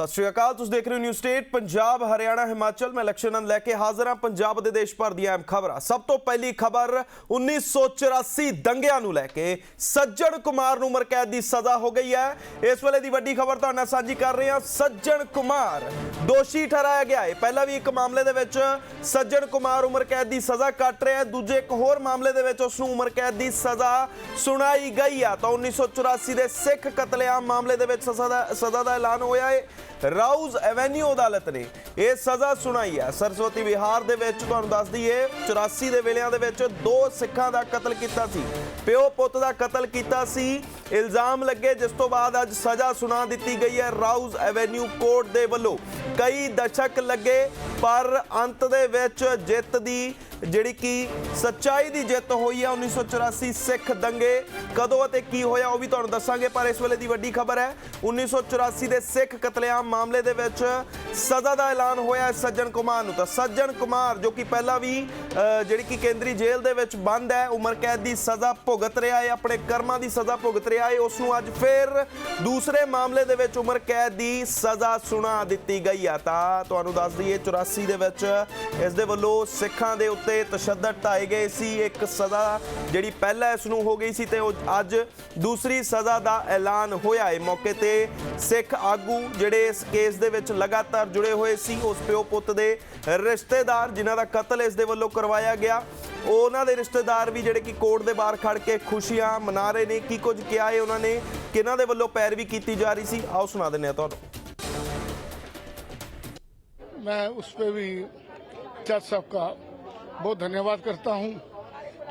ਸਤਿ ਸ਼੍ਰੀ ਅਕਾਲ, ਤੁਸੀਂ ਦੇਖ ਰਹੇ ਹੋ ਨਿਊ ਸਟੇਟ ਪੰਜਾਬ, ਹਰਿਆਣਾ, ਹਿਮਾਚਲ। ਮੈਂ ਲਕਸ਼ਣਨ ਲੈ ਕੇ ਹਾਜ਼ਰ ਹਾਂ ਪੰਜਾਬ ਦੇ ਦੇਸ਼ ਭਰ ਦੀਆਂ ਅਹਿਮ ਖਬਰਾਂ। ਸਭ ਤੋਂ ਪਹਿਲੀ ਖਬਰ 1984 ਦੰਗਿਆਂ ਨੂੰ ਲੈ ਕੇ ਸੱਜਣ ਕੁਮਾਰ ਨੂੰ ਉਮਰ ਕੈਦ ਦੀ ਸਜ਼ਾ ਹੋ ਗਈ ਹੈ। ਇਸ ਵੇਲੇ ਦੀ ਵੱਡੀ ਖਬਰ ਤੁਹਾਡੇ ਨਾਲ ਸਾਂਝੀ ਕਰ ਰਹੇ ਹਾਂ। ਸੱਜਣ ਕੁਮਾਰ ਦੋਸ਼ੀ ਠਹਿਰਾਇਆ ਗਿਆ ਹੈ। ਪਹਿਲਾਂ ਵੀ ਇੱਕ ਮਾਮਲੇ ਦੇ ਵਿੱਚ ਸੱਜਣ ਕੁਮਾਰ ਉਮਰ ਕੈਦ ਦੀ ਸਜ਼ਾ ਕੱਟ ਰਿਹਾ ਹੈ। ਦੂਜੇ ਇੱਕ ਹੋਰ ਮਾਮਲੇ ਦੇ ਵਿੱਚ ਉਸ ਨੂੰ ਉਮਰ ਕੈਦ ਦੀ ਸਜ਼ਾ ਸੁਣਾਈ ਗਈ ਆ। ਤਾਂ 1984 ਦੇ ਸਿੱਖ ਕਤਲੇਆਮ ਮਾਮਲੇ ਦੇ ਵਿੱਚ ਸਜ਼ਾ ਦਾ ਸਜ਼ਾ ਦਾ ਐਲਾਨ ਹੋਇਆ ਹੈ। ਰਾਊਜ਼ ਐਵੇਨਿਊ ਅਦਾਲਤ ਨੇ ਇਹ ਸਜ਼ਾ ਸੁਣਾਈ ਹੈ। ਸਰਸਵਤੀ ਵਿਹਾਰ ਦੇ ਵਿੱਚ ਤੁਹਾਨੂੰ ਦੱਸ ਦਈਏ 84 ਦੇ ਵੇਲਿਆਂ ਦੇ ਵਿੱਚ ਦੋ ਸਿੱਖਾਂ ਦਾ ਕਤਲ ਕੀਤਾ ਸੀ। ਪਿਓ ਪੁੱਤ ਦਾ ਕਤਲ ਕੀਤਾ ਸੀ। ਇਲਜ਼ਾਮ ਲੱਗੇ, ਜਿਸ ਤੋਂ ਬਾਅਦ ਅੱਜ ਸਜ਼ਾ ਸੁਣਾ ਦਿੱਤੀ ਗਈ ਹੈ ਰਾਊਜ਼ ਐਵੇਨਿਊ ਕੋਰਟ ਦੇ ਵੱਲੋਂ। ਕਈ ਦਸ਼ਕ ਲੱਗੇ, ਪਰ ਅੰਤ ਦੇ ਵਿੱਚ ਜਿੱਤ ਦੀ ਜਿਹੜੀ ਕਿ ਸੱਚਾਈ ਦੀ ਜਿੱਤ ਹੋਈ ਹੈ 1984 ਸਿੱਖ ਦੰਗੇ। ਕਦੋਂ ਅਤੇ ਕੀ ਹੋਇਆ ਉਹ ਵੀ ਤੁਹਾਨੂੰ ਦੱਸਾਂਗੇ, ਪਰ ਇਸ ਵੇਲੇ ਦੀ ਵੱਡੀ ਖਬਰ ਹੈ 1984 ਦੇ ਸਿੱਖ ਕਤਲੇਆਮ ਮਾਮਲੇ ਦੇ ਵਿੱਚ ਸਜ਼ਾ ਦਾ ਐਲਾਨ ਹੋਇਆ ਹੈ ਸੱਜਣ ਕੁਮਾਰ ਨੂੰ। ਤਾਂ ਸੱਜਣ ਕੁਮਾਰ, ਜੋ ਕਿ ਪਹਿਲਾਂ ਵੀ ਜਿਹੜੀ ਕਿ ਕੇਂਦਰੀ ਜੇਲ੍ਹ ਦੇ ਵਿੱਚ ਬੰਦ ਹੈ, ਉਮਰ ਕੈਦ ਦੀ ਸਜ਼ਾ ਭੁਗਤ ਰਿਹਾ ਹੈ, ਆਪਣੇ ਕਰਮਾਂ ਦੀ ਸਜ਼ਾ ਭੁਗਤ ਰਿਹਾ ਹੈ, ਉਸ ਨੂੰ ਅੱਜ ਫਿਰ ਦੂਸਰੇ ਮਾਮਲੇ ਦੇ ਵਿੱਚ ਉਮਰ ਕੈਦ ਦੀ ਸਜ਼ਾ ਸੁਣਾ ਦਿੱਤੀ ਗਈ ਆ। ਤਾਂ ਤੁਹਾਨੂੰ ਦੱਸ ਦਈਏ 84 ਦੇ ਵਿੱਚ ਇਸ ਦੇ ਵੱਲੋਂ ਸਿੱਖਾਂ ਦੇ ਉੱਤੇ ਤਸ਼ੱਦਦ ਢਾਏ ਗਏ ਸੀ ਇੱਕ ਸਜ਼ਾ ਜਿਹੜੀ ਪਹਿਲਾਂ ਇਸ ਨੂੰ ਹੋ ਗਈ ਸੀ ਤੇ ਉਹ ਅੱਜ ਦੂਸਰੀ ਸਜ਼ਾ ਦਾ ਐਲਾਨ ਹੋਇਆ ਹੈ ਮੌਕੇ ਤੇ ਸਿੱਖ ਆਗੂ ਜਿਹੜੇ ਇਸ ਕੇਸ ਦੇ ਵਿੱਚ ਲਗਾਤਾਰ ਜੁੜੇ ਹੋਏ ਸੀ ਉਸ ਪਿਓ ਪੁੱਤ ਦੇ ਰਿਸ਼ਤੇਦਾਰ ਜਿਨ੍ਹਾਂ ਦਾ ਕਤਲ ਇਸ ਦੇ ਵੱਲੋਂ ਕਰਵਾਇਆ ਗਿਆ ਉਹਨਾਂ ਦੇ ਰਿਸ਼ਤੇਦਾਰ ਵੀ ਜਿਹੜੇ ਕਿ ਕੋਰਟ ਦੇ ਬਾਹਰ ਖੜ ਕੇ ਖੁਸ਼ੀਆਂ ਮਨਾ ਰਹੇ ਨੇ ਕੀ ਕੁਝ ਕਿਹਾ ਹੈ ਉਹਨਾਂ ਨੇ ਕਿਹਨਾਂ ਦੇ ਵੱਲੋਂ ਪੈਰਵੀ ਕੀਤੀ ਜਾ ਰਹੀ ਸੀ ਆਓ ਸੁਣਾ ਦਿੰਦੇ ਹਾਂ ਤੁਹਾਨੂੰ मैं उस पर भी जज साहब का बहुत धन्यवाद करता हूँ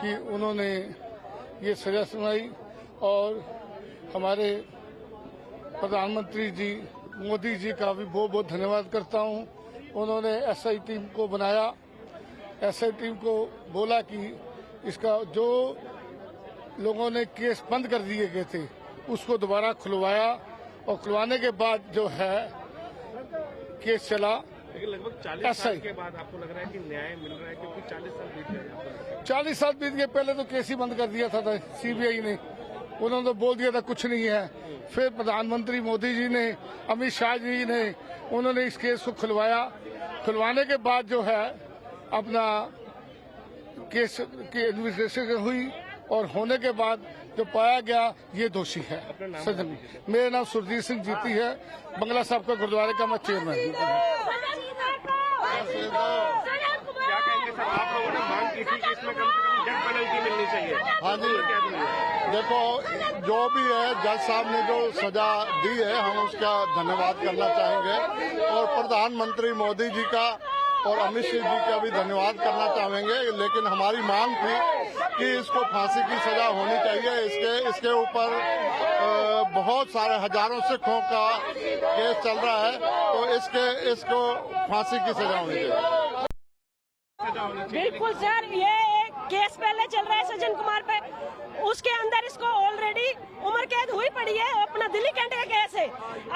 कि उन्होंने ये सजा सुनाई और हमारे प्रधानमंत्री जी, मोदी जी का भी बहुत बहुत धन्यवाद करता हूँ। उन्होंने एसआई टीम को बनाया। एसआई टीम को बोला कि इसका जो लोगों ने केस बंद कर दिए गए थे, उसको दोबारा खुलवाया और खुलवाने के बाद जो है, केस चला। लेकिन लगभग चालीस साल के बाद आपको लग रहा है कि न्याय मिल रहा है क्योंकि चालीस साल बीत गए चालीस साल बीत गए पहले तो केस ही बंद कर दिया था, सीबीआई ने। उन्होंने तो बोल दिया था कुछ नहीं है। फिर प्रधानमंत्री मोदी जी ने अमित शाह जी ने उन्होंने इस केस को खुलवाया। खुलवाने के बाद जो है अपना केस की इन्वेस्टिगेशन हुई और होने के बाद जो पाया गया ये दोषी है। सजन मेरा नाम सुरजीत सिंह जीती है। बंगला साहब का गुरुद्वारे का मैं चेयरमैन हूँ। क्या कहेंगे सर आप लोगों ने मांग की थी कि इसमें कम से कम डेथ पेनल्टी मिलनी चाहिए। हाँ जी। देखो जो भी है जज साहब ने जो सजा दी है हम उसका धन्यवाद करना चाहेंगे। और प्रधानमंत्री मोदी जी का और अमित शाह जी का भी धन्यवाद करना चाहेंगे, लेकिन हमारी मांग थी कि इसको फांसी की सजा होनी चाहिए। इसके इसके ऊपर बहुत सारे हज़ारों सिखों का केस चल रहा है तो इसके, इसको फांसी की सजा होनी चाहिए। बिल्कुल सर, ये एक केस पहले चल रहा है सज्जन कुमार पे। उसके अंदर इसको ऑलरेडी उम्र कैद हुई पड़ी है, अपना दिल्ली कैंट का केस है।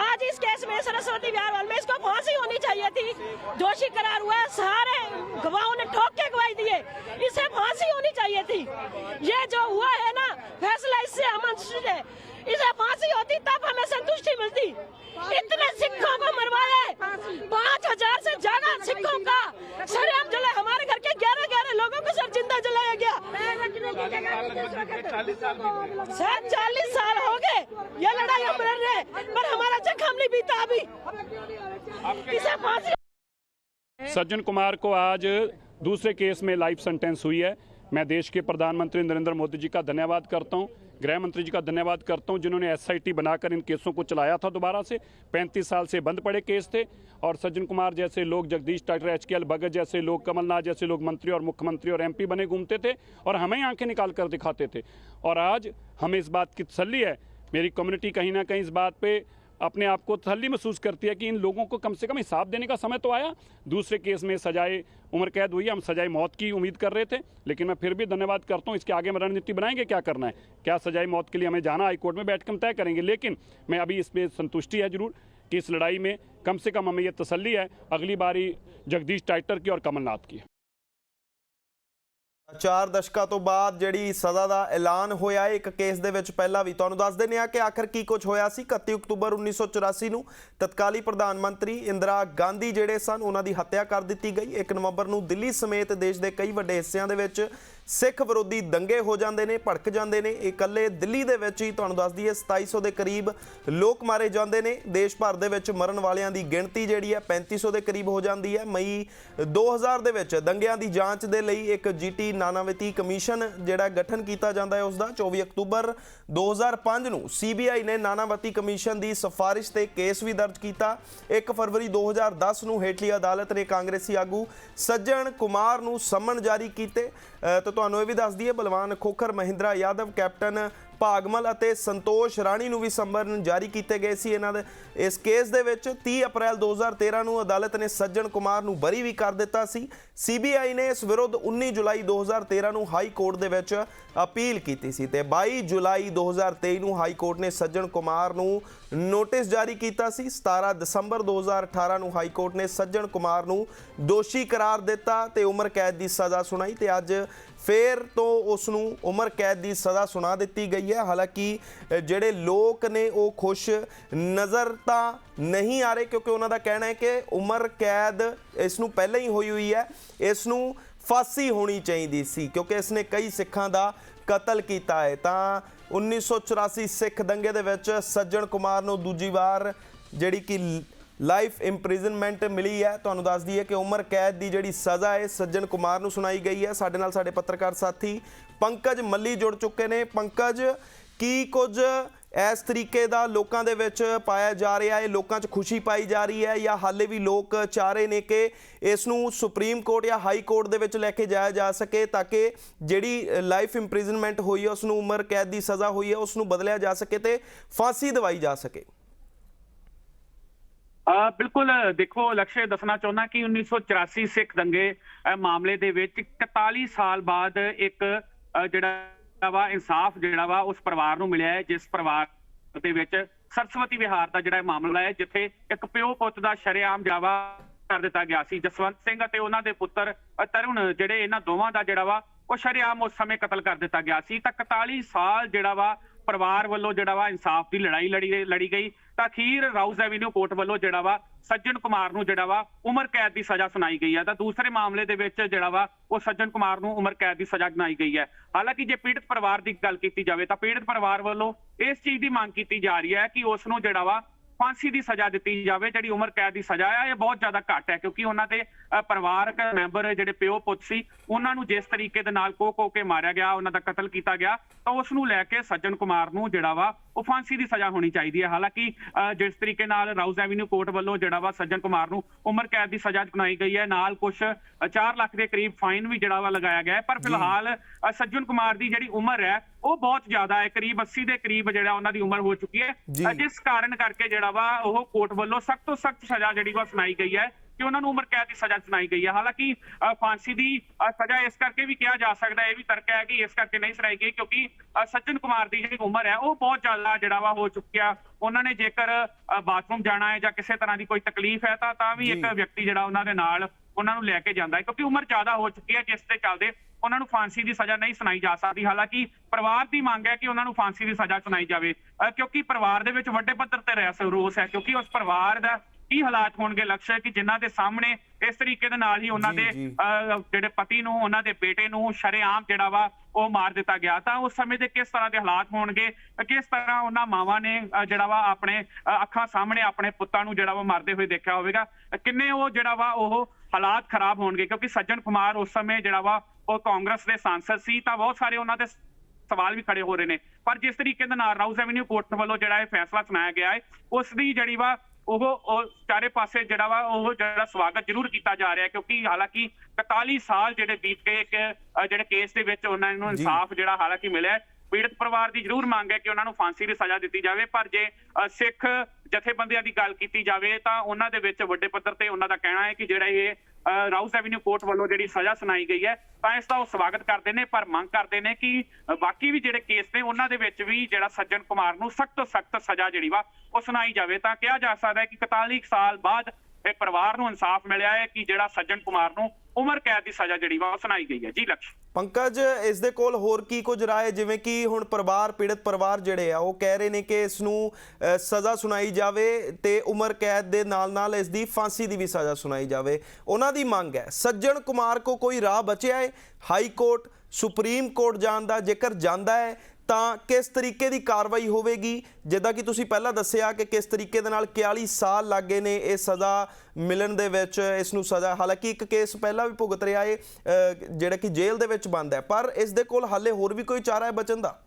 आज इस केस में सरस्वती बिहार में इसको फांसी होनी चाहिए थी। दोषी करार हुआ, सारे गवाहों ने ठोक के गवाही दिए इसे फांसी होनी चाहिए थी। ये जो हुआ है ना, फैसला इससे हम है। इसे फांसी होती, तब हमें संतुष्टि मिलती। इतने सिखों को मरवाया है। पाँच हज़ार से ज़्यादा सिखों का सरेआम जला हमारे घर के ग्यारह ग्यारह लोगों को सर ज़िंदा जलाया गया। सर चालीस साल हो गए। ये लड़ाई हम लड़ रहे पर हमारा जख्म नहीं बीता अभी। इसे फांसी सज्जन कुमार को आज दूसरे केस में लाइफ सेंटेंस हुई है। मैं देश के प्रधानमंत्री नरेंद्र मोदी जी का धन्यवाद करता हूँ। गृह मंत्री जी का धन्यवाद करता हूँ, जिन्होंने एसआईटी बनाकर इन केसों को चलाया था दोबारा से। 35 साल से बंद पड़े केस थे, और सज्जन कुमार जैसे लोग, जगदीश टाटर एच के भगत जैसे लोग, कमलनाथ जैसे लोग, मंत्री और मुख्यमंत्री और एमपी बने, घूमते थे और हमें आँखें निकाल कर दिखाते थे। और आज हमें इस बात की तसली है, मेरी कम्युनिटी कहीं ना कहीं इस बात पे अपने आप को तसली महसूस करती है कि इन लोगों को कम से कम हिसाब देने का समय तो आया। दूसरे केस में सजाए उम्र कैद हुई, हम सजाए मौत की उम्मीद कर रहे थे, लेकिन मैं फिर भी धन्यवाद करता हूँ, इसके आगे हम रणनीति बनाएँगे, क्या करना है? क्या सजाए मौत के लिए हमें जाना हाईकोर्ट में बैठ के हम तय करेंगे, लेकिन मैं अभी इस पर संतुष्टि है ज़रूर कि इस लड़ाई में कम से कम हमें यह तसली है। अगली बारी जगदीश टाइटर की और कमलनाथ की। ਚਾਰ ਦਸ਼ਕਾਂ ਤੋਂ ਬਾਅਦ ਜਿਹੜੀ ਸਜ਼ਾ ਦਾ ਐਲਾਨ ਹੋਇਆ, ਇੱਕ ਕੇਸ ਦੇ ਵਿੱਚ ਪਹਿਲਾਂ ਵੀ ਤੁਹਾਨੂੰ ਦੱਸ ਦਿੰਦੇ ਹਾਂ ਕਿ ਆਖਰ ਕੀ ਕੁਝ ਹੋਇਆ ਸੀ। 31 ਅਕਤੂਬਰ 1984 ਨੂੰ ਤਤਕਾਲੀ ਪ੍ਰਧਾਨ ਮੰਤਰੀ ਇੰਦਰਾ ਗਾਂਧੀ ਜਿਹੜੇ ਸਨ, ਉਹਨਾਂ ਦੀ ਹੱਤਿਆ ਕਰ ਦਿੱਤੀ ਗਈ। 1 ਨਵੰਬਰ ਨੂੰ ਦਿੱਲੀ ਸਮੇਤ ਦੇਸ਼ ਦੇ ਕਈ ਵੱਡੇ ਹਿੱਸਿਆਂ ਦੇ ਵਿੱਚ ਸਿੱਖ ਵਿਰੋਧੀ ਦੰਗੇ ਹੋ ਜਾਂਦੇ ਨੇ ਭੜਕ ਜਾਂਦੇ ਨੇ। ਇਹ ਇਕੱਲੇ ਦਿੱਲੀ ਦੇ ਵਿੱਚ ਹੀ ਤੁਹਾਨੂੰ ਦੱਸ ਦਈਏ 2700 ਦੇ ਕਰੀਬ ਲੋਕ ਮਾਰੇ ਜਾਂਦੇ ਨੇ। ਦੇਸ਼ ਭਰ ਦੇ ਵਿੱਚ ਮਰਨ ਵਾਲਿਆਂ ਦੀ ਗਿਣਤੀ ਜਿਹੜੀ ਹੈ 3500 ਦੇ ਕਰੀਬ ਹੋ ਜਾਂਦੀ ਹੈ। ਮਈ 2000 ਦੇ ਵਿੱਚ ਦੰਗਿਆਂ ਦੀ ਜਾਂਚ ਦੇ ਲਈ ਇੱਕ ਜੀਟੀ ਨਾਨਾਵਤੀ ਕਮਿਸ਼ਨ ਜਿਹੜਾ ਗਠਨ ਕੀਤਾ ਜਾਂਦਾ ਹੈ ਉਸ ਦਾ 24 ਅਕਤੂਬਰ 2005 ਨੂੰ ਸੀਬੀਆਈ ਨੇ ਨਾਨਾਵਤੀ ਕਮਿਸ਼ਨ ਦੀ ਸਿਫਾਰਿਸ਼ ਤੇ ਕੇਸ ਵੀ ਦਰਜ ਕੀਤਾ। 1 ਫਰਵਰੀ 2010 ਨੂੰ ਹੇਠਲੀ ਅਦਾਲਤ ਨੇ ਕਾਂਗਰਸੀ ਆਗੂ ਸੱਜਣ ਕੁਮਾਰ ਨੂੰ ਸਮਨ ਜਾਰੀ ਕੀਤੇ। ਅ, ਤੁਹਾਨੂੰ ਇਹ ਵੀ ਦੱਸ ਦਈਏ ਬਲਵਾਨ ਖੋਖਰ ਮਹਿੰਦਰਾ ਯਾਦਵ, ਕੈਪਟਨ ਭਾਗਮਲ ਅਤੇ ਸੰਤੋਸ਼ ਰਾਣੀ ਨੂੰ ਵੀ ਸੰਮਨ ਜਾਰੀ ਕੀਤੇ ਗਏ ਸੀ ਇਹਨਾਂ ਦੇ। ਇਸ ਕੇਸ ਦੇ ਵਿੱਚ 30 ਅਪ੍ਰੈਲ 2013 ਨੂੰ ਅਦਾਲਤ ਨੇ ਸੱਜਣ ਕੁਮਾਰ ਨੂੰ ਬਰੀ ਵੀ ਕਰ ਦਿੱਤਾ ਸੀ। ਸੀਬੀਆਈ ਨੇ ਇਸ ਵਿਰੁੱਧ 19 ਜੁਲਾਈ 2013 ਨੂੰ ਹਾਈ ਕੋਰਟ ਦੇ ਵਿੱਚ ਅਪੀਲ ਕੀਤੀ ਸੀ ਤੇ 22 ਜੁਲਾਈ 2023 ਨੂੰ ਹਾਈ ਕੋਰਟ ਨੇ ਸੱਜਣ ਕੁਮਾਰ ਨੂੰ ਨੋਟਿਸ ਜਾਰੀ ਕੀਤਾ ਸੀ। 17 ਦਸੰਬਰ 2018 ਨੂੰ ਹਾਈ ਕੋਰਟ ਨੇ ਸੱਜਣ ਕੁਮਾਰ ਨੂੰ ਦੋਸ਼ੀ ਕਰਾਰ ਦਿੱਤਾ ਤੇ ਉਮਰ ਕੈਦ ਦੀ ਸਜ਼ਾ ਸੁਣਾਈ ਤੇ ਅੱਜ ਫੇਰ ਤੋਂ ਉਸ ਨੂੰ ਉਮਰ ਕੈਦ ਦੀ ਸਜ਼ਾ ਸੁਣਾ ਦਿੱਤੀ ਗਈ ਹੈ। ਹਾਲਾਂਕਿ ਜਿਹੜੇ ਲੋਕ ਨੇ ਉਹ ਖੁਸ਼ ਨਜ਼ਰ ਤਾਂ ਨਹੀਂ ਆ ਰਹੇ ਕਿਉਂਕਿ ਉਹਨਾਂ ਦਾ ਕਹਿਣਾ ਹੈ ਕਿ ਉਮਰ ਕੈਦ ਇਸ ਨੂੰ ਪਹਿਲਾਂ ਹੀ ਹੋਈ ਹੋਈ ਹੈ। ਇਸ ਨੂੰ ਫਾਂਸੀ ਹੋਣੀ ਚਾਹੀਦੀ ਸੀ ਕਿਉਂਕਿ ਇਸ ਨੇ ਕਈ ਸਿੱਖਾਂ ਦਾ ਕਤਲ ਕੀਤਾ ਹੈ। ਤਾਂ 1984 ਸਿੱਖ ਦੰਗੇ ਦੇ ਵਿੱਚ ਸੱਜਣ ਕੁਮਾਰ ਨੂੰ ਦੂਜੀ ਵਾਰ ਜਿਹੜੀ ਕਿ ਲਾਈਫ ਇੰਪ੍ਰਿਜ਼ਨਮੈਂਟ ਮਿਲੀ ਹੈ। ਤੁਹਾਨੂੰ ਦੱਸ ਦਈਏ ਕਿ ਉਮਰ ਕੈਦ ਦੀ ਜਿਹੜੀ ਸਜ਼ਾ ਹੈ, ਸੱਜਣ ਕੁਮਾਰ ਨੂੰ ਸੁਣਾਈ ਗਈ ਹੈ। ਸਾਡੇ ਨਾਲ ਸਾਡੇ ਪੱਤਰਕਾਰ ਸਾਥੀ ਪੰਕਜ ਮੱਲੀ ਜੁੜ ਚੁੱਕੇ ਨੇ। ਪੰਕਜ, ਕੀ ਕੁਝ ਇਸ ਤਰੀਕੇ ਦਾ ਲੋਕਾਂ ਦੇ ਵਿੱਚ ਪਾਇਆ ਜਾ ਰਿਹਾ ਹੈ? ਲੋਕਾਂ 'ਚ ਖੁਸ਼ੀ ਪਾਈ ਜਾ ਰਹੀ ਹੈ ਜਾਂ ਹਾਲੇ ਵੀ ਲੋਕ ਚਾਹ ਰਹੇ ਨੇ ਕਿ ਇਸ ਨੂੰ ਸੁਪਰੀਮ ਕੋਰਟ ਜਾਂ ਹਾਈ ਕੋਰਟ ਦੇ ਵਿੱਚ ਲੈ ਕੇ ਜਾਇਆ ਜਾ ਸਕੇ ਤਾਂ ਕਿ ਜਿਹੜੀ ਲਾਈਫ ਇੰਪ੍ਰਿਜ਼ਨਮੈਂਟ ਹੋਈ ਹੈ, ਉਸ ਨੂੰ ਉਮਰ ਕੈਦ ਦੀ ਸਜ਼ਾ ਹੋਈ ਹੈ, ਉਸ ਨੂੰ ਬਦਲਿਆ ਜਾ ਸਕੇ ਤੇ ਫਾਂਸੀ ਦਵਾਈ ਜਾ ਸਕੇ। ਆ ਬਿਲਕੁਲ, ਦੇਖੋ, ਲਕਸ਼ੇ, ਦੱਸਣਾ ਚਾਹੁੰਦਾ ਕਿ 1984 ਸਿੱਖ ਦੰਗੇ ਮਾਮਲੇ ਦੇ ਵਿੱਚ 41 ਸਾਲ ਬਾਅਦ ਇੱਕ ਜਿਹੜਾ ਵਾ ਇਨਸਾਫ ਜਿਹੜਾ ਵਾ ਉਸ ਪਰਿਵਾਰ ਨੂੰ ਮਿਲਿਆ ਹੈ, ਜਿਸ ਪਰਿਵਾਰ ਦੇ ਵਿੱਚ ਸਰਸਵਤੀ ਵਿਹਾਰ ਦਾ ਜਿਹੜਾ ਮਾਮਲਾ ਹੈ, ਜਿੱਥੇ ਇੱਕ ਪਿਓ ਪੁੱਤ ਦਾ ਸ਼ਰੇਆਮ ਜਾਵਾ ਕਰ ਦਿੱਤਾ ਗਿਆ ਸੀ, ਜਸਵੰਤ ਸਿੰਘ ਅਤੇ ਉਹਨਾਂ ਦੇ ਪੁੱਤਰ ਤਰੁਣ, ਜਿਹੜੇ ਇਹਨਾਂ ਦੋਵਾਂ ਦਾ ਜਿਹੜਾ ਵਾ ਉਹ ਸ਼ਰੇਆਮ ਉਸ ਸਮੇਂ ਕਤਲ ਕਰ ਦਿੱਤਾ ਗਿਆ ਸੀ। ਤਾਂ 41 ਸਾਲ ਜਿਹੜਾ ਵਾ ਪਰਿਵਾਰ ਵੱਲੋਂ ਜਿਹੜਾ ਵਾ ਇਨਸਾਫ ਦੀ ਲੜਾਈ ਲੜੀ ਲੜੀ ਗਈ। ਤਾਂ ਅਖੀਰ ਰਾਊਜ਼ ਐਵੀਨਿਊ ਕੋਰਟ ਵੱਲੋਂ ਜਿਹੜਾ ਵਾ ਸੱਜਣ ਕੁਮਾਰ ਨੂੰ ਜਿਹੜਾ ਵਾ ਉਮਰ ਕੈਦ ਦੀ ਸਜ਼ਾ ਸੁਣਾਈ ਗਈ ਹੈ। ਤਾਂ ਦੂਸਰੇ ਮਾਮਲੇ ਦੇ ਵਿੱਚ ਜਿਹੜਾ ਵਾ ਉਹ ਸੱਜਣ ਕੁਮਾਰ ਨੂੰ ਉਮਰ ਕੈਦ ਦੀ ਸਜ਼ਾ ਸੁਣਾਈ ਗਈ ਹੈ। ਹਾਲਾਂਕਿ ਜੇ ਪੀੜਤ ਪਰਿਵਾਰ ਦੀ ਗੱਲ ਕੀਤੀ ਜਾਵੇ ਤਾਂ ਪੀੜਤ ਪਰਿਵਾਰ ਵੱਲੋਂ ਇਸ ਚੀਜ਼ ਦੀ ਮੰਗ ਕੀਤੀ ਜਾ ਰਹੀ ਹੈ ਕਿ ਉਸ ਨੂੰ ਜਿਹੜਾ ਵਾ ਫਾਂਸੀ ਦੀ ਸਜ਼ਾ ਦਿੱਤੀ ਜਾਵੇ ਜਿਹੜੀ ਉਮਰ ਕੈਦ ਦੀ ਸਜ਼ਾ ਹੈ ਇਹ ਬਹੁਤ ਜ਼ਿਆਦਾ ਘੱਟ ਹੈ ਕਿਉਂਕਿ ਉਹਨਾਂ ਦੇ ਪਰਿਵਾਰਕ ਮੈਂਬਰ ਜਿਹੜੇ ਪਿਓ ਪੁੱਤ ਸੀ ਉਹਨਾਂ ਨੂੰ ਜਿਸ ਤਰੀਕੇ ਦੇ ਨਾਲ ਕੋ ਕੋ ਮਾਰਿਆ ਗਿਆ ਉਹਨਾਂ ਦਾ ਕਤਲ ਕੀਤਾ ਗਿਆ ਤਾਂ ਉਸ ਨੂੰ ਲੈ ਕੇ ਸੱਜਣ ਕੁਮਾਰ ਨੂੰ ਜਿਹੜਾ ਵਾ ਉਹ ਫਾਂਸੀ ਦੀ ਸਜ਼ਾ ਹੋਣੀ ਚਾਹੀਦੀ ਹੈ। ਹਾਲਾਂਕਿ ਜਿਸ ਤਰੀਕੇ ਨਾਲ ਰਾਊਜ਼ ਐਵੀਨਿਊ ਕੋਰਟ ਵੱਲੋਂ ਜਿਹੜਾ ਵਾ ਸੱਜਣ ਕੁਮਾਰ ਨੂੰ ਉਮਰ ਕੈਦ ਦੀ ਸਜ਼ਾ ਸੁਣਾਈ ਗਈ ਹੈ ਨਾਲ ਕੁਝ 4 ਲੱਖ ਦੇ ਕਰੀਬ ਫਾਈਨ ਵੀ ਜਿਹੜਾ ਵਾ ਲਗਾਇਆ ਗਿਆ ਹੈ ਪਰ ਫਿਲਹਾਲ ਸੱਜਣ ਕੁਮਾਰ ਦੀ ਜਿਹੜੀ ਉਮਰ ਹੈ ਉਹ ਬਹੁਤ ਜ਼ਿਆਦਾ ਹੈ ਕਰੀਬ 80 ਦੇ ਕਰੀਬ ਜਿਹੜਾ ਉਹਨਾਂ ਦੀ ਉਮਰ ਹੋ ਚੁੱਕੀ ਹੈ। ਜਿਸ ਕਾਰਨ ਕਰਕੇ ਜਿਹੜਾ ਵਾ ਉਹ ਕੋਰਟ ਵੱਲੋਂ ਸਖਤ ਤੋਂ ਸਖਤ ਸਜ਼ਾ ਜਿਹੜੀ ਵਾ ਸੁਣਾਈ ਗਈ ਹੈ ਕਿ ਉਹਨਾਂ ਨੂੰ ਉਮਰ ਕੈਦ ਦੀ ਸਜ਼ਾ ਸੁਣਾਈ ਗਈ ਹੈ। ਹਾਲਾਂਕਿ ਫਾਂਸੀ ਦੀ ਸਜ਼ਾ ਇਸ ਕਰਕੇ ਵੀ ਕਿਹਾ ਜਾ ਸਕਦਾ ਹੈ ਇਹ ਵੀ ਤਰਕ ਹੈ ਕਿ ਇਸ ਕਰਕੇ ਨਹੀਂ ਸੁਣਾਈ ਗਈ ਕਿਉਂਕਿ ਸੱਜਣ ਕੁਮਾਰ ਦੀ ਜਿਹੜੀ ਉਮਰ ਹੈ ਉਹ ਬਹੁਤ ਜ਼ਿਆਦਾ ਜਿਹੜਾ ਵਾ ਹੋ ਚੁੱਕਿਆ ਉਹਨਾਂ ਨੇ ਜੇਕਰ ਬਾਥਰੂਮ ਜਾਣਾ ਹੈ ਜਾਂ ਕਿਸੇ ਤਰ੍ਹਾਂ ਦੀ ਕੋਈ ਤਕਲੀਫ ਹੈ ਤਾਂ ਤਾਂ ਵੀ ਇੱਕ। ਵਿਅਕਤੀ ਜਿਹੜਾ ਉਹਨਾਂ ਦੇ ਨਾਲ ਉਹਨਾਂ ਨੂੰ ਲੈ ਕੇ ਜਾਂਦਾ ਹੈ ਕਿਉਂਕਿ ਉਮਰ ਜ਼ਿਆਦਾ ਹੋ ਚੁੱਕੀ ਹੈ ਜਿਸ ਦੇ ਚੱਲਦੇ ਉਹਨਾਂ ਨੂੰ ਫਾਂਸੀ ਦੀ ਸਜ਼ਾ ਨਹੀਂ ਸੁਣਾਈ ਜਾ ਸਕਦੀ। ਹਾਲਾਂਕਿ ਪਰਿਵਾਰ ਦੀ ਮੰਗ ਹੈ ਕਿ ਉਹਨਾਂ ਨੂੰ ਫਾਂਸੀ ਦੀ ਸਜ਼ਾ ਸੁਣਾਈ ਜਾਵੇ। ਕਿਉਂਕਿ ਪਰਿਵਾਰ ਦੇ ਵਿੱਚ ਵੱਡੇ ਪੱਧਰ ਤੇ ਰਹਿਸ ਰੋਸ ਹੈ ਕਿਉਂਕਿ ਉਸ ਪਰਿਵਾਰ ਦਾ ਕੀ ਹਾਲਾਤ ਹੋਣਗੇ? ਲਕਸ਼ ਹੈ ਕਿ ਜਿਨ੍ਹਾਂ ਦੇ ਸਾਹਮਣੇ ਇਸ ਤਰੀਕੇ ਦੇ ਨਾਲ ਹੀ ਉਹਨਾਂ ਦੇ ਜਿਹੜੇ ਪਤੀ ਨੂੰ ਉਹਨਾਂ ਦੇ ਬੇਟੇ ਨੂੰ ਸ਼ਰੇਆਮ ਜਿਹੜਾ ਵਾ ਉਹ ਮਾਰ ਦਿੱਤਾ ਗਿਆ। ਤਾਂ ਉਸ ਸਮੇਂ ਦੇ ਕਿਸ ਤਰ੍ਹਾਂ ਦੇ ਹਾਲਾਤ ਹੋਣਗੇ? ਕਿਸ ਤਰ੍ਹਾਂ ਉਹਨਾਂ ਮਾਵਾਂ ਨੇ ਜਿਹੜਾ ਵਾ ਆਪਣੇ ਅੱਖਾਂ ਸਾਹਮਣੇ ਆਪਣੇ ਪੁੱਤਾਂ ਨੂੰ ਜਿਹੜਾ ਵਾ ਮਾਰਦੇ ਹੋਏ ਦੇਖਿਆ ਹੋਵੇਗਾ? ਕਿੰਨੇ ਉਹ ਜਿਹੜਾ ਵਾ ਉਹ ਹਾਲਾਤ ਖਰਾਬ ਹੋਣਗੇ? ਕਿਉਂਕਿ ਸੱਜਣ ਕੁਮਾਰ ਉਸ ਸਮੇਂ ਜਿਹੜਾ ਵਾ ਉਹ ਕਾਂਗਰਸ ਦੇ ਸਾਂਸਦ ਸੀ ਤਾਂ ਬਹੁਤ ਸਾਰੇ ਉਹਨਾਂ ਦੇ ਸਵਾਲ ਵੀ ਖੜੇ ਹੋ ਰਹੇ ਨੇ ਪਰ ਜਿਸ ਤਰੀਕੇ ਦੇ ਨਾਲ ਰਾਊਜ਼ ਐਵੀਨਿਊ ਕੋਰਟ ਵੱਲੋਂ ਜਿਹੜਾ ਇਹ ਫੈਸਲਾ ਸੁਣਾਇਆ ਗਿਆ ਹੈ ਉਸ ਦੀ ਜਿਹੜੀ ਵਾ ਉਹ ਉਹ ਚਾਰੇ ਪਾਸੇ ਜਿਹੜਾ ਵਾ ਉਹ ਜਿਹੜਾ ਸਵਾਗਤ ਜ਼ਰੂਰ ਕੀਤਾ ਜਾ ਰਿਹਾ ਕਿਉਂਕਿ ਹਾਲਾਂਕਿ 41 ਸਾਲ ਜਿਹੜੇ ਬੀਤ ਗਏ ਇੱਕ ਜਿਹੜੇ ਕੇਸ ਦੇ ਵਿੱਚ ਉਹਨਾਂ ਨੂੰ। ਇਨਸਾਫ ਜਿਹੜਾ ਹਾਲਾਂਕਿ ਮਿਲਿਆ। ਪੀੜਤ ਪਰਿਵਾਰ ਦੀ ਜ਼ਰੂਰ ਮੰਗ ਹੈ ਕਿ ਉਹਨਾਂ ਨੂੰ ਫਾਂਸੀ ਦੀ ਸਜ਼ਾ ਦਿੱਤੀ ਜਾਵੇ ਪਰ ਜੇ ਸਿੱਖ ਜਥੇਬੰਦੀਆਂ ਦੀ ਗੱਲ ਕੀਤੀ ਜਾਵੇ ਤਾਂ ਉਹਨਾਂ ਦੇ ਵਿੱਚ ਵੱਡੇ ਪੱਧਰ ਤੇ ਉਹਨਾਂ ਦਾ ਕਹਿਣਾ ਹੈ ਕਿ ਜਿਹੜਾ ਇਹ ਰਾਊਸ ਐਵਨਿਊ ਕੋਰਟ ਵੱਲੋਂ ਜਿਹੜੀ ਸਜ਼ਾ ਸੁਣਾਈ ਗਈ ਹੈ, ਤਾਂ ਇਸ ਦਾ ਉਹ ਸਵਾਗਤ ਕਰਦੇ ਨੇ, ਪਰ ਮੰਗ ਕਰਦੇ ਨੇ ਕਿ ਬਾਕੀ ਵੀ ਜਿਹੜੇ ਕੇਸ ਨੇ, ਉਹਨਾਂ ਦੇ ਵਿੱਚ ਵੀ ਜਿਹੜਾ ਸੱਜਣ ਕੁਮਾਰ ਨੂੰ ਸਖਤ ਤੋਂ ਸਖਤ ਸਜ਼ਾ ਜਿਹੜੀ ਵਾ, ਉਹ ਸੁਣਾਈ ਜਾਵੇ। ਤਾਂ ਕਿਹਾ ਜਾ ਸਕਦਾ ਹੈ ਕਿ 41 ਸਾਲ ਬਾਅਦ ਇਹ ਪਰਿਵਾਰ ਨੂੰ ਇਨਸਾਫ ਮਿਲਿਆ ਹੈ ਕਿ ਜਿਹੜਾ ਸੱਜਣ ਕੁਮਾਰ ਨੂੰ ਉਮਰ ਕੈਦ ਦੀ ਸਜ਼ਾ ਜਿਹੜੀ ਵਾ ਉਹ ਸੁਣਾਈ ਗਈ ਹੈ। ਜੀ ਲਕਸ਼ ਪੰਕਜ, ਇਸ ਦੇ ਕੋਲ ਹੋਰ ਕੀ ਕੁਝ ਰਾਏ? ਜਿਵੇਂ ਕਿ ਹੁਣ ਪਰਿਵਾਰ, ਪੀੜਤ ਪਰਿਵਾਰ ਜਿਹੜੇ ਆ, ਉਹ ਕਹਿ ਰਹੇ ਨੇ ਕਿ ਇਸ ਨੂੰ ਸਜ਼ਾ ਸੁਣਾਈ ਜਾਵੇ ਤੇ ਉਮਰ ਕੈਦ ਦੇ ਨਾਲ-ਨਾਲ ਇਸ ਦੀ ਫਾਂਸੀ ਦੀ ਵੀ ਸਜ਼ਾ ਸੁਣਾਈ ਜਾਵੇ। ਉਹਨਾਂ ਦੀ ਮੰਗ ਹੈ, ਸੱਜਣ ਕੁਮਾਰ ਕੋ ਕੋਈ ਰਾਹ ਬਚਿਆ ਹੈ? ਹਾਈ ਕੋਰਟ, ਸੁਪਰੀਮ ਕੋਰਟ ਜਾਣ ਦਾ ਜੇਕਰ ਜਾਂਦਾ ਹੈ ਤਾਂ ਕਿਸ ਤਰੀਕੇ ਦੀ ਕਾਰਵਾਈ ਹੋਵੇਗੀ? ਜਿੱਦਾਂ ਕਿ ਤੁਸੀਂ ਪਹਿਲਾਂ ਦੱਸਿਆ ਕਿ ਕਿਸ ਤਰੀਕੇ ਦੇ ਨਾਲ 41 ਸਾਲ ਲੱਗੇ ਨੇ ਇਹ ਸਜ਼ਾ ਮਿਲਣ ਦੇ ਵਿੱਚ, ਇਸ ਨੂੰ ਸਜ਼ਾ। ਹਾਲਾਂਕਿ ਇੱਕ ਕੇਸ ਪਹਿਲਾਂ ਵੀ ਭੁਗਤ ਰਿਹਾ ਹੈ ਜਿਹੜਾ ਕਿ ਜੇਲ੍ਹ ਦੇ ਵਿੱਚ ਬੰਦ ਹੈ। ਪਰ ਇਸ ਦੇ ਕੋਲ ਹਾਲੇ ਹੋਰ ਵੀ ਕੋਈ ਚਾਰਾ ਹੈ ਬਚਣ ਦਾ?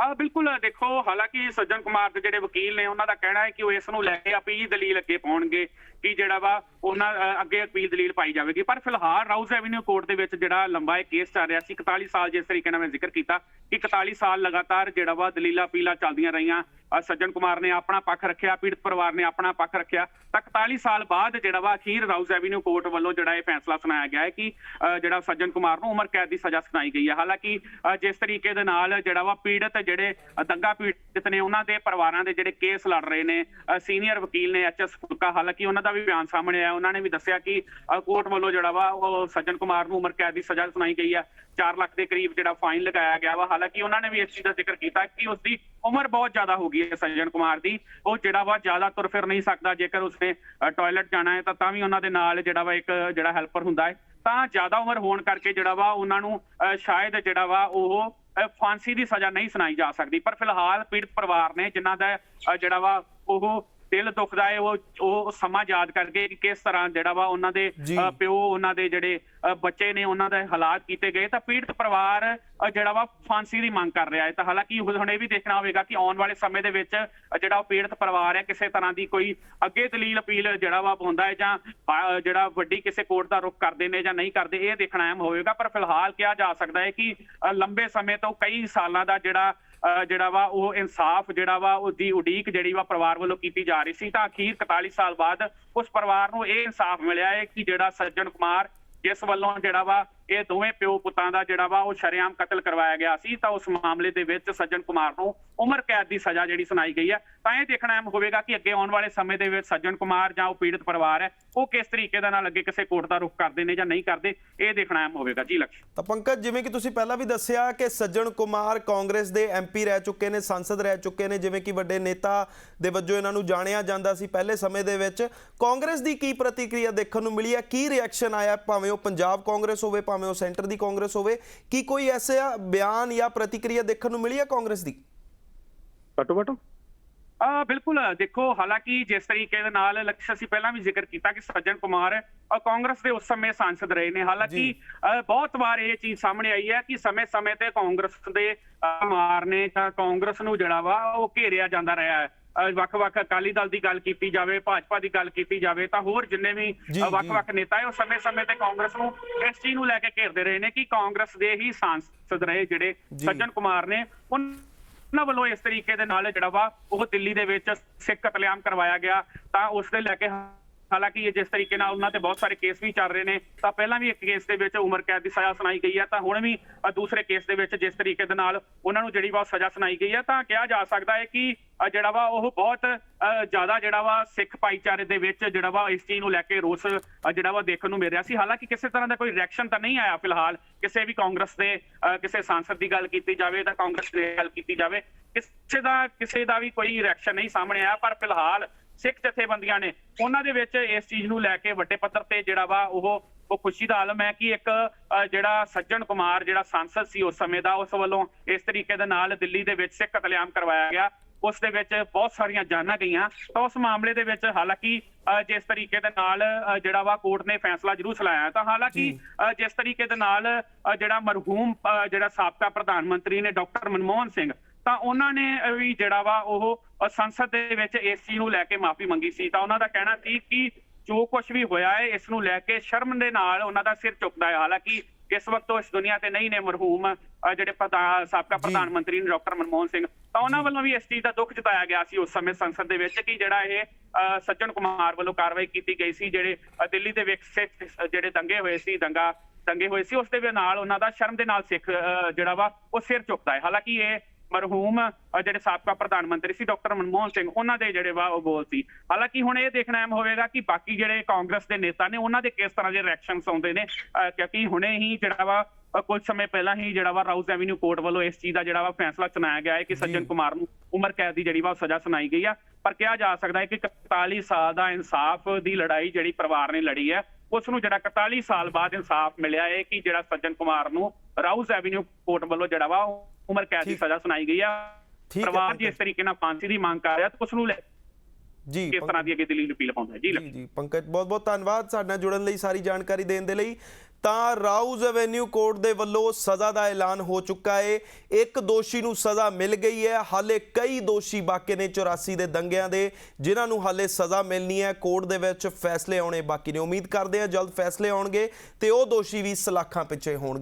ਆ, ਬਿਲਕੁਲ ਦੇਖੋ, ਹਾਲਾਂਕਿ ਸੱਜਣ ਕੁਮਾਰ ਦੇ ਜਿਹੜੇ ਵਕੀਲ ਨੇ, ਉਹਨਾਂ ਦਾ ਕਹਿਣਾ ਹੈ ਕਿ ਉਹ ਇਸ ਨੂੰ ਲੈ ਕੇ ਅਪੀਲ ਦਲੀਲ ਅੱਗੇ ਪਾਉਣਗੇ। ਕਿ ਜਿਹੜਾ ਵਾ ਉਹਨਾਂ ਅੱਗੇ ਅਪੀਲ ਦਲੀਲ ਪਾਈ ਜਾਵੇਗੀ। ਪਰ ਫਿਲਹਾਲ ਰਾਊਜ਼ ਐਵਨਿਊ ਕੋਰਟ ਦੇ ਵਿੱਚ ਜਿਹੜਾ ਲੰਬਾ ਇਹ ਕੇਸ ਚੱਲ ਰਿਹਾ ਸੀ 41 ਸਾਲ ਜਿਸ ਤਰੀਕੇ ਨਾਲ ਮੈਂ ਜ਼ਿਕਰ ਕੀਤਾ ਕਿ 41 ਸਾਲ ਲਗਾਤਾਰ ਜਿਹੜਾ ਵਾ ਦਲੀਲਾਂ ਅਪੀਲਾਂ ਚੱਲਦੀਆਂ ਰਹੀਆਂ। ਸੱਜਣ ਕੁਮਾਰ ਨੇ ਆਪਣਾ ਪੱਖ ਰੱਖਿਆ ਪੀੜਤ ਪਰਿਵਾਰ ਨੇ ਆਪਣਾ ਪੱਖ ਰੱਖਿਆ। ਤਾਂ 41 ਸਾਲ ਬਾਅਦ ਜਿਹੜਾ ਵਾ ਅਖੀਰ ਰਾਊਜ਼ ਐਵਨਿਊ ਕੋਰਟ ਵੱਲੋਂ ਜਿਹੜਾ ਇਹ ਫੈਸਲਾ ਸੁਣਾਇਆ ਗਿਆ ਹੈ ਕਿ ਅ, ਜਿਹੜਾ ਸੱਜਣ ਕੁਮਾਰ ਨੂੰ ਉਮਰ ਕੈਦ ਦੀ ਸਜ਼ਾ ਸੁਣਾਈ ਗਈ ਹੈ। ਹਾਲਾਂਕਿ ਅ, ਜਿਸ ਤਰੀਕੇ ਦੇ ਨਾਲ ਜਿਹੜਾ ਵਾ ਪੀੜਤ ਜਿਹੜੇ ਦੰਗਾ ਪੀੜਤ ਨੇ ਉਹਨਾਂ ਦੇ ਪਰਿਵਾਰਾਂ ਦੇ ਜਿਹੜੇ ਕੇਸ ਲੜ ਰਹੇ ਨੇ ਸੀਨੀਅਰ ਵਕੀਲ ਨੇ ਐਚਐਸ ਫੁਲਕਾ ਹਾਲਾਂਕਿ ਉਹਨਾਂ ਦਾ ਵੀ ਬਿਆਨ ਸਾਹਮਣੇ ਆਇਆ। ਉਹਨਾਂ ਨੇ ਵੀ ਦੱਸਿਆ ਕਿ ਕੋਰਟ ਵੱਲੋਂ ਜਿਹੜਾ ਵਾ, ਉਹ ਸੱਜਣ ਕੁਮਾਰ ਨੂੰ ਉਮਰ ਕੈਦ ਦੀ ਸਜ਼ਾ ਸੁਣਾਈ ਗਈ ਹੈ 4 ਲੱਖ ਦੇ ਕਰੀਬ ਜਿਹੜਾ ਫਾਈਨ ਲਗਾਇਆ ਗਿਆ ਵਾ। ਹਾਲਾਂਕਿ ਉਹਨਾਂ ਨੇ ਵੀ ਇਸ ਚੀਜ਼ ਦਾ ਜ਼ਿਕਰ ਕੀਤਾ ਕਿ ਉਸ ਦੀ ਉਮਰ ਬਹੁਤ ਜ਼ਿਆਦਾ ਹੋ ਗਈ ਹੈ ਸੱਜਣ ਕੁਮਾਰ ਦੀ। ਉਹ ਜਿਹੜਾ ਵਾ, ਜ਼ਿਆਦਾ ਤੁਰ ਫਿਰ ਨਹੀਂ ਸਕਦਾ। ਜੇਕਰ ਉਸਨੇ ਟਾਇਲਟ ਜਾਣਾ ਹੈ, ਤਾਂ ਤਾਂ ਵੀ ਉਹਨਾਂ ਦੇ ਨਾਲ ਜਿਹੜਾ ਵਾ ਇੱਕ, ਜਿਹੜਾ ਹੈਲਪਰ ਹੁੰਦਾ ਹੈ, ਤਾਂ ਜ਼ਿਆਦਾ ਉਮਰ ਹੋਣ ਕਰਕੇ ਜਿਹੜਾ ਵਾ, ਉਹਨਾਂ ਨੂੰ ਸ਼ਾਇਦ ਜਿਹੜਾ ਵਾ, ਉਹ ਫਾਂਸੀ ਦੀ ਸਜ਼ਾ ਨਹੀਂ ਸੁਣਾਈ ਜਾ ਸਕਦੀ। ਪਰ ਫਿਲਹਾਲ ਪੀੜਤ ਪਰਿਵਾਰ ਨੇ ਜਿਨ੍ਹਾਂ ਦਾ ਜਿਹੜਾ ਵਾ, ਉਹ ਦਿਲ ਦੁਖਦਾ ਹੈ ਉਹ ਉਹ ਸਮਾਂ ਯਾਦ ਕਰਕੇ ਕਿ ਕਿਸ ਤਰ੍ਹਾਂ ਜਿਹੜਾ ਵਾ ਉਹਨਾਂ ਦੇ ਪਿਓ ਉਹਨਾਂ ਦੇ ਜਿਹੜੇ ਬੱਚੇ ਨੇ ਉਹਨਾਂ ਦੇ ਹਾਲਾਤ ਕੀਤੇ ਗਏ ਤਾਂ ਪੀੜਤ ਪਰਿਵਾਰ ਜਿਹੜਾ ਵਾ ਫਾਂਸੀ ਦੀ ਮੰਗ ਕਰ ਰਿਹਾ ਹੈ। ਤਾਂ ਹਾਲਾਂਕਿ ਹੁਣ ਇਹ ਵੀ ਦੇਖਣਾ ਹੋਵੇਗਾ ਕਿ ਆਉਣ ਵਾਲੇ ਸਮੇਂ ਦੇ ਵਿੱਚ ਜਿਹੜਾ ਉਹ ਪੀੜਤ ਪਰਿਵਾਰ ਹੈ ਕਿਸੇ ਤਰ੍ਹਾਂ ਦੀ ਕੋਈ ਅੱਗੇ ਦਲੀਲ ਅਪੀਲ ਜਿਹੜਾ ਵਾ ਪਾਉਂਦਾ ਹੈ ਜਾਂ ਜਿਹੜਾ ਵੱਡੀ ਕਿਸੇ ਕੋਰਟ ਦਾ ਰੁਖ ਕਰਦੇ ਨੇ ਜਾਂ ਨਹੀਂ ਕਰਦੇ ਇਹ ਦੇਖਣਾ ਅਹਿਮ ਹੋਵੇਗਾ। ਪਰ ਫਿਲਹਾਲ ਕਿਹਾ ਜਾ ਸਕਦਾ ਹੈ ਕਿ ਲੰਬੇ ਸਮੇਂ ਤੋਂ ਕਈ ਸਾਲਾਂ ਦਾ ਜਿਹੜਾ ਜਿਹੜਾ ਵਾ ਉਹ ਇਨਸਾਫ, ਜਿਹੜਾ ਵਾ ਉਹਦੀ ਉਡੀਕ ਜਿਹੜੀ ਵਾ ਪਰਿਵਾਰ ਵੱਲੋਂ ਕੀਤੀ ਜਾ ਰਹੀ ਸੀ, ਤਾਂ ਅਖੀਰ 41 ਸਾਲ ਬਾਅਦ ਉਸ ਪਰਿਵਾਰ ਨੂੰ ਇਹ ਇਨਸਾਫ ਮਿਲਿਆ ਹੈ ਕਿ ਜਿਹੜਾ ਸੱਜਣ ਕੁਮਾਰ ਜਿਸ ਵੱਲੋਂ ਜਿਹੜਾ ਵਾ ਇਹ ਦੋਵੇਂ ਪਿਓ ਪੁੱਤਾਂ ਦਾ ਜਿਹੜਾ ਵਾ ਉਹ ਸ਼ਰੇਆਮ ਕਤਲ ਕਰਵਾਇਆ ਗਿਆ ਸੀ, ਤਾਂ ਉਸ ਮਾਮਲੇ ਦੇ ਵਿੱਚ ਸੱਜਣ ਕੁਮਾਰ ਨੂੰ ਉਮਰ ਕੈਦ ਦੀ ਸਜ਼ਾ ਜਿਹੜੀ ਸੁਣਾਈ ਗਈ ਹੈ। ਤਾਂ ਇਹ ਦੇਖਣਾ ਅਹਿਮ ਹੋਵੇਗਾ ਕਿ ਅੱਗੇ ਆਉਣ ਵਾਲੇ ਸਮੇਂ ਦੇ ਵਿੱਚ ਸੱਜਣ ਕੁਮਾਰ ਜਾਂ ਉਹ ਪੀੜਤ ਪਰਿਵਾਰ ਹੈ, ਉਹ ਕਿਸ ਤਰੀਕੇ ਦੇ ਨਾਲ ਅੱਗੇ ਕਿਸੇ ਕੋਰਟ ਦਾ ਰੁਖ ਕਰਦੇ ਨੇ ਜਾਂ ਨਹੀਂ ਕਰਦੇ, ਇਹ ਦੇਖਣਾ ਅਹਿਮ ਹੋਵੇਗਾ। ਜੀ ਲਕਸ਼ ਤਾਂ ਪੰਕਜ, ਜਿਵੇਂ ਕਿ ਤੁਸੀਂ ਪਹਿਲਾਂ ਵੀ ਦੱਸਿਆ ਕਿ ਸੱਜਣ ਕੁਮਾਰ ਕਾਂਗਰਸ ਦੇ ਐਮਪੀ ਰਹਿ ਚੁੱਕੇ ਨੇ, ਸੰਸਦ ਰਹਿ ਚੁੱਕੇ ਨੇ, ਜਿਵੇਂ ਕਿ ਵੱਡੇ ਨੇਤਾ ਦੇ ਵਜੋਂ ਇਹਨਾਂ ਨੂੰ ਜਾਣਿਆ ਜਾਂਦਾ ਸੀ ਪਹਿਲੇ ਸਮੇਂ ਦੇ ਵਿੱਚ। ਕਾਂਗਰਸ ਦੀ ਕੀ ਪ੍ਰਤੀਕਿਰਿਆ ਦੇਖਣ ਨੂੰ ਮਿਲੀ ਹੈ? ਕੀ ਰਿਐਕਸ਼ਨ ਆਇਆ? ਭਾਵੇਂ ਉਹ ਪੰਜਾਬ ਕਾਂਗਰਸ ਹੋਵੇ, ਭਾਵੇਂ ਉਹ ਸੈਂਟਰ ਦੀ ਕਾਂਗਰਸ ਹੋਵੇ ਕੀ ਕੋਈ ਐਸਾ ਬਿਆਨ ਜਾਂ ਪ੍ਰਤੀਕਿਰਿਆ ਦੇਖਣ ਨੂੰ ਮਿਲੀ ਹੈ ਕਾਂਗਰਸ ਦੀ? ਘੱਟੋ ਘੱਟ। ਆ ਬਿਲਕੁਲ। ਦੇਖੋ ਹਾਲਾਂਕਿ ਜਿਸ ਤਰੀਕੇ ਦੇ ਨਾਲ ਲਕਸ਼ ਅਸੀਂ ਪਹਿਲਾਂ ਵੀ ਜ਼ਿਕਰ ਕੀਤਾ ਕਿ ਸੱਜਣ ਕੁਮਾਰ ਕਾਂਗਰਸ ਦੇ ਉਸ ਸਮੇਂ ਸਾਂਸਦ ਰਹੇ ਨੇ। ਹਾਲਾਂਕਿ ਬਹੁਤ ਵਾਰ ਇਹ ਚੀਜ਼ ਸਾਹਮਣੇ ਆਈ ਹੈ ਕਿ ਸਮੇਂ-ਸਮੇਂ ਤੇ ਕਾਂਗਰਸ ਦੇ ਮਾਰ ਨੇ ਤਾਂ ਕਾਂਗਰਸ ਨੂੰ ਜਿਹੜਾ ਵਾ ਉਹ ਘੇਰਿਆ ਜਾਂਦਾ ਰਿਹਾ ਹੈ। ਵੱਖ-ਵੱਖ ਅਕਾਲੀ ਦਲ ਦੀ ਗੱਲ ਕੀਤੀ ਜਾਵੇ ਭਾਜਪਾ ਦੀ ਗੱਲ ਕੀਤੀ ਜਾਵੇ ਤਾਂ ਹੋਰ ਜਿੰਨੇ ਵੀ ਵੱਖ-ਵੱਖ ਨੇਤਾ ਹੈ ਉਹ ਸਮੇਂ-ਸਮੇਂ ਤੇ ਕਾਂਗਰਸ ਨੂੰ ਇਸ ਚੀਜ਼ ਨੂੰ ਲੈ ਕੇ ਘੇਰਦੇ ਰਹੇ ਨੇ ਕਿ ਕਾਂਗਰਸ ਦੇ ਹੀ ਸਾਂਸਦ ਰਹੇ ਜਿਹੜੇ। ਸੱਜਣ ਕੁਮਾਰ ਨੇ ਉਨ- ਉਹਨਾਂ ਵੱਲੋਂ ਇਸ ਤਰੀਕੇ ਦੇ ਨਾਲ ਜਿਹੜਾ ਵਾ ਉਹ ਦਿੱਲੀ ਦੇ ਵਿੱਚ ਸਿੱਖ ਕਤਲੇਆਮ ਕਰਵਾਇਆ ਗਿਆ ਤਾਂ ਉਸ ਦੇ ਲੈ ਕੇ ਹਾਲਾਂਕਿ ਜਿਸ ਤਰੀਕੇ ਨਾਲ ਉਹਨਾਂ ਤੇ ਬਹੁਤ ਸਾਰੇ ਕੇਸ ਵੀ ਚੱਲ ਰਹੇ ਨੇ ਤਾਂ ਪਹਿਲਾਂ ਵੀ ਇੱਕ ਕੇਸ ਦੇ ਵਿੱਚ ਉਮਰ ਕੈਦ ਦੀ ਸਜ਼ਾ ਸੁਣਾਈ ਗਈ ਹੈ ਤਾਂ ਹੁਣ ਵੀ ਦੂਸਰੇ ਕੇਸ ਦੇ ਵਿੱਚ ਜਿਸ ਤਰੀਕੇ ਦੇ ਨਾਲ ਉਹਨਾਂ ਨੂੰ ਜਿਹੜੀ ਵਾ ਉਹ ਸਜ਼ਾ ਸੁਣਾਈ ਗਈ ਹੈ ਤਾਂ ਕਿਹਾ ਜਾ ਸਕਦਾ ਹੈ ਕਿ ਜਿਹੜਾ ਵਾ ਉਹ ਬਹੁਤ ਜ਼ਿਆਦਾ ਜਿਹੜਾ ਵਾ ਸਿੱਖ ਭਾਈਚਾਰੇ ਦੇ ਵਿੱਚ ਜਿਹੜਾ ਵਾ ਇਸ ਚੀਜ਼ ਨੂੰ ਲੈ ਕੇ ਰੋਸ ਜਿਹੜਾ ਵਾ ਦੇਖਣ ਨੂੰ ਮਿਲ ਰਿਹਾ ਸੀ। ਹਾਲਾਂਕਿ ਕਿਸੇ ਤਰ੍ਹਾਂ ਦਾ ਕੋਈ ਰਿਐਕਸ਼ਨ ਤਾਂ ਨਹੀਂ ਆਇਆ ਫਿਲਹਾਲ। ਕਿਸੇ ਵੀ ਕਾਂਗਰਸ ਦੇ ਅ, ਕਿਸੇ ਸਾਂਸਦ ਦੀ ਗੱਲ ਕੀਤੀ ਜਾਵੇ ਤਾਂ ਕਾਂਗਰਸ ਦੀ ਗੱਲ ਕੀਤੀ ਜਾਵੇ ਕਿਸੇ ਦਾ ਕਿਸੇ ਦਾ ਵੀ ਕੋਈ ਰਿਐਕਸ਼ਨ ਨਹੀਂ ਸਾਹਮਣੇ ਆਇਆ ਪਰ ਫਿਲਹਾਲ ਸਿੱਖ ਜਥੇਬੰਦੀਆਂ ਨੇ। ਉਹਨਾਂ ਦੇ ਵਿੱਚ ਇਸ ਚੀਜ਼ ਨੂੰ ਲੈ ਕੇ ਵੱਡੇ ਪੱਧਰ ਤੇ ਜਿਹੜਾ ਵਾ ਉਹ ਉਹ ਖੁਸ਼ੀ ਦਾ ਆਲਮ ਹੈ ਕਿ ਇੱਕ ਜਿਹੜਾ ਸੱਜਣ ਕੁਮਾਰ ਜਿਹੜਾ ਸੰਸਦ ਸੀ ਉਸ ਸਮੇਂ ਦਾ ਉਸ ਵੱਲੋਂ ਇਸ ਤਰੀਕੇ ਦੇ ਨਾਲ ਦਿੱਲੀ ਦੇ ਵਿੱਚ ਸਿੱਖ ਕਤਲੇਆਮ ਕਰਵਾਇਆ ਗਿਆ। ਉਸ ਦੇ ਵਿੱਚ ਬਹੁਤ ਸਾਰੀਆਂ ਜਾਨਾਂ ਗਈਆਂ। ਤਾਂ ਉਸ ਮਾਮਲੇ ਦੇ ਵਿੱਚ ਹਾਲਾਂਕਿ ਜਿਸ ਤਰੀਕੇ ਦੇ ਨਾਲ ਜਿਹੜਾ ਵਾ ਕੋਰਟ ਨੇ ਫੈਸਲਾ ਜ਼ਰੂਰ ਸੁਣਾਇਆ ਤਾਂ ਹਾਲਾਂਕਿ ਜਿਸ ਤਰੀਕੇ ਦੇ ਨਾਲ ਜਿਹੜਾ ਮਰਹੂਮ ਜਿਹੜਾ ਸਾਬਕਾ ਪ੍ਰਧਾਨ ਮੰਤਰੀ ਨੇ ਡਾਕਟਰ ਮਨਮੋਹਨ ਸਿੰਘ ਤਾਂ ਉਹਨਾਂ ਨੇ ਵੀ ਜਿਹੜਾ ਵਾ ਉਹ ਸੰਸਦ ਦੇ ਵਿੱਚ ਚੀਜ਼ ਨੂੰ ਲੈ ਕੇ ਮਾਫੀ ਮੰਗੀ ਸੀ। ਤਾਂ ਉਹਨਾਂ ਦਾ ਕਹਿਣਾ ਸੀ ਕਿ ਜੋ ਕੁਝ ਵੀ ਹੋਇਆ ਹੈ ਇਸ ਨੂੰ ਲੈ ਕੇ ਸ਼ਰਮ ਦੇ ਨਾਲ ਉਹਨਾਂ ਦਾ ਸਿਰ ਝੁਕਦਾ ਹੈ। ਹਾਲਾਂਕਿ ਇਸ ਵਕਤ ਉਹ ਇਸ ਦੁਨੀਆ ਤੇ ਨਹੀਂ ਨੇ ਮਰਹੂਮ ਜਿਹੜੇ ਸਾਬਕਾ ਪ੍ਰਧਾਨ ਮੰਤਰੀ ਨੇ ਡਾਕਟਰ ਮਨਮੋਹਨ ਸਿੰਘ। ਤਾਂ ਉਹਨਾਂ ਵੱਲੋਂ ਵੀ ਇਸ ਚੀਜ਼ ਦਾ ਦੁੱਖ ਜਤਾਇਆ ਗਿਆ ਸੀ ਉਸ ਸਮੇਂ ਸੰਸਦ ਦੇ ਵਿੱਚ ਕਿ ਜਿਹੜਾ ਇਹ ਸੱਜਣ ਕੁਮਾਰ ਵੱਲੋਂ ਕਾਰਵਾਈ ਕੀਤੀ ਗਈ ਸੀ ਜਿਹੜੇ ਦਿੱਲੀ ਦੇ ਵਿੱਚ ਸਿੱਖ ਜਿਹੜੇ ਦੰਗੇ ਹੋਏ ਸੀ ਦੰਗਾ ਦੰਗੇ ਹੋਏ ਸੀ ਉਸ ਦੇ ਨਾਲ ਉਹਨਾਂ ਦਾ ਸ਼ਰਮ ਦੇ ਨਾਲ ਸਿੱਖ ਜਿਹੜਾ ਵਾ ਉਹ ਸਿਰ ਝੁਕਦਾ ਹੈ। ਹਾਲਾਂਕਿ ਇਹ ਮਰਹੂਮ ਜਿਹੜੇ ਸਾਬਕਾ ਪ੍ਰਧਾਨ ਮੰਤਰੀ ਸੀ ਡਾਕਟਰ ਮਨਮੋਹਨ ਸਿੰਘ ਉਹਨਾਂ ਦੇ ਜਿਹੜੇ ਵਾ ਉਹ ਬੋਲ ਸੀ। ਹਾਲਾਂਕਿ ਹੁਣ ਇਹ ਦੇਖਣਾ ਅਹਿਮ ਹੋਵੇਗਾ ਕਿ ਬਾਕੀ ਜਿਹੜੇ ਕਾਂਗਰਸ ਦੇ ਨੇਤਾ ਨੇ ਉਹਨਾਂ ਦੇ ਕਿਸ ਤਰ੍ਹਾਂ ਦੇ ਰਿਐਕਸ਼ਨਸ ਆਉਂਦੇ ਨੇ। ਕਿਉਂਕਿ ਹੁਣੇ ਹੀ ਜਿਹੜਾ ਵਾ ਕੁਝ ਸਮੇਂ ਪਹਿਲਾਂ ਹੀ ਜਿਹੜਾ ਵਾ ਰਾਊਜ਼ ਐਵਨਿਊ ਕੋਰਟ ਵੱਲੋਂ ਇਸ ਚੀਜ਼ ਦਾ ਜਿਹੜਾ ਵਾ ਫੈਸਲਾ ਸੁਣਾਇਆ ਗਿਆ ਹੈ ਕਿ ਸੱਜਣ ਕੁਮਾਰ ਨੂੰ ਉਮਰ ਕੈਦ ਦੀ ਜਿਹੜੀ ਵਾ ਸਜ਼ਾ ਸੁਣਾਈ ਗਈ ਆ। ਪਰ ਕਿਹਾ ਜਾ ਸਕਦਾ ਹੈ ਕਿ 41 ਸਾਲ ਦਾ ਇਨਸਾਫ ਦੀ ਲੜਾਈ ਜਿਹੜੀ ਪਰਿਵਾਰ ਨੇ ਲੜੀ ਹੈ ਉਸ ਨੂੰ ਜਿਹੜਾ 41 ਸਾਲ ਬਾਅਦ ਇਨਸਾਫ ਮਿਲਿਆ ਹੈ ਕਿ ਜਿਹੜਾ ਸੱਜਣ ਕੁਮਾਰ ਨੂੰ ਰਾਊਜ਼ ਐਵਨਿਊ ਕੋਰਟ ਵੱਲੋਂ ਜਿਹੜਾ ਵਾ ਉਮਰ ਕੈਦ ਦੀ। ਸਜ਼ਾ ਸੁਣਾਈ ਗਈ ਆ ਪਰਿਵਾਰ ਪੰਕਜ। ਜਿਸ ਤਰੀਕੇ ਨਾਲ ਫਾਂਸੀ ਦੀ ਮੰਗ ਕਰ ਰਿਹਾ ਤਾਂ ਉਸ ਨੂੰ ਲੈ ਜੀ ਕਿਸ ਤਰ੍ਹਾਂ ਦੀ ਅੱਗੇ ਦਲੀਲ ਅਪੀਲ ਪਾਉਂਦਾ ਜੀ ਜੀ ਜੀ ਪੰਕਜ ਬਹੁਤ ਬਹੁਤ ਧੰਨਵਾਦ ਸਾਡੇ ਨਾਲ ਜੁੜਨ ਲਈ ਸਾਰੀ ਜਾਣਕਾਰੀ ਦੇਣ ਦੇ ਲਈ ਤਾਂ ਰਾਊਜ਼ ਐਵੇਨਿਊ ਕੋਰਟ ਦੇ ਵੱਲੋਂ ਸਜ਼ਾ ਦਾ ਐਲਾਨ ਹੋ ਚੁੱਕਾ ਹੈ ਇੱਕ ਦੋਸ਼ੀ ਨੂੰ ਸਜ਼ਾ ਮਿਲ ਗਈ ਹੈ। ਹਾਲੇ ਕਈ ਦੋਸ਼ੀ ਬਾਕੀ ਨੇ 84 ਦੇ ਦੰਗਿਆਂ ਦੇ, ਜਿਨ੍ਹਾਂ ਨੂੰ ਹਾਲੇ ਸਜ਼ਾ ਮਿਲਣੀ ਹੈ। ਕੋਰਟ ਦੇ ਵਿੱਚ ਫੈਸਲੇ ਆਉਣੇ ਬਾਕੀ ਨੇ। ਉਮੀਦ ਕਰਦੇ ਹਾਂ ਜਲਦ ਫੈਸਲੇ ਆਉਣਗੇ ਤੇ ਉਹ ਦੋਸ਼ੀ ਵੀ ਸਲਾਖਾਂ ਪਿੱਛੇ ਹੋਣਗੇ।